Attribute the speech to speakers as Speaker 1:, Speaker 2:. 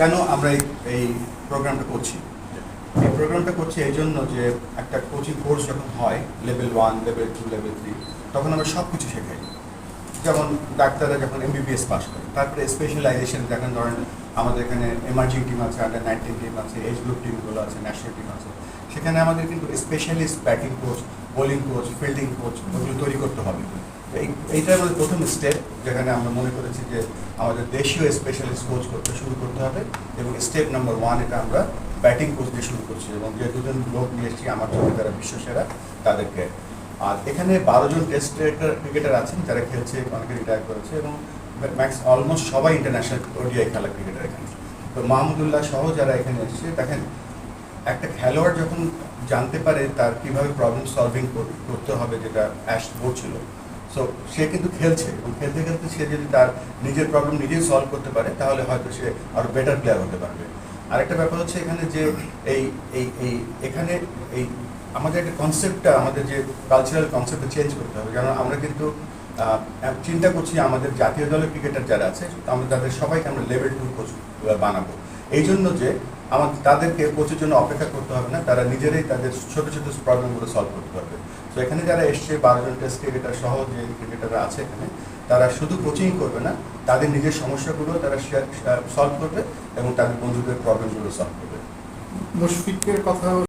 Speaker 1: কেন আমরা এই প্রোগ্রামটা করছি? এই প্রোগ্রামটা করছি এই জন্য যে একটা কোচিং কোর্স যখন হয় level one level two level three তখন আমরা সব কিছু শেখাই। যেমন ডাক্তাররা যখন এমবিবিএস পাস করে, তারপরে স্পেশালাইজেশন দেখেন, ধরেন আমাদের এখানে এমার্জিং টিম আছে আন্ডার নাইনটিন টিম আছে এজ গ্রুপ টিমগুলো আছে ন্যাশনাল টিম আছে। সেখানে আমাদের কিন্তু specialist batting coach bowling coach fielding coach ওগুলো তৈরি করতে হবে। এইটা আমাদের প্রথম স্টেপ যেখানে আমরা মনে করেছি যে আমাদের দেশীয় স্পেশালিস্ট কোচ করতে শুরু করতে হবে এবং স্টেপ নাম্বার ওয়ান এটা আমরা ব্যাটিং কোচ দিয়ে শুরু করছি এবং যে দুজন লোক নিয়ে এসেছি, আমার চোখে যারা বিশ্বসেরা, তাদেরকে। আর এখানে বারো জন টেস্ট ক্রিকেটার আছেন যারা খেলছে, অনেকে রিটায়ার করেছে এবং ম্যাক্স অলমোস্ট সবাই ইন্টারন্যাশনাল ওডিআই খেলা ক্রিকেটার এখানে। তো মাহমুদুল্লাহ সহ যারা এখানে এসেছে, দেখেন, একটা খেলোয়াড় যখন জানতে পারে তার কীভাবে প্রবলেম সলভিং করতে হবে যেটা অ্যাশ বলছিল সো সে কিন্তু খেলছে। খেলতে খেলতে সে যদি তার নিজের প্রবলেম নিজেই সলভ করতে পারে, তাহলে হয়তো সে আরও বেটার প্লেয়ার হতে পারবে। আরেকটা ব্যাপার হচ্ছে এখানে যে এই এই এই, এখানে এই আমাদের একটা কনসেপ্টটা আমাদের যে কালচারাল কনসেপ্টটা চেঞ্জ করতে হবে। কারণ আমরা কিন্তু চিন্তা করছি আমাদের জাতীয় দলের ক্রিকেটার যারা আছে, আমরা তাদের সবাইকে আমরা লেভেল টু কোচ বানাবো। এই জন্য যে আমাদের তাদেরকে কোচের জন্য অপেক্ষা করতে হবে না, তারা নিজেরাই তাদের ছোটো ছোটো প্রবলেমগুলো সলভ করতে পারবে। তো এখানে যারা এসছে বারোজন টেস্ট ক্রিকেটার সহ যে ক্রিকেটাররা আছে এখানে, তারা শুধু কোচিং করবে না, তাদের নিজের সমস্যাগুলো তারা সলভ করবে এবং তাদের বন্ধুদের প্রবলেমগুলো সলভ করবে।
Speaker 2: মুশফিকের কথা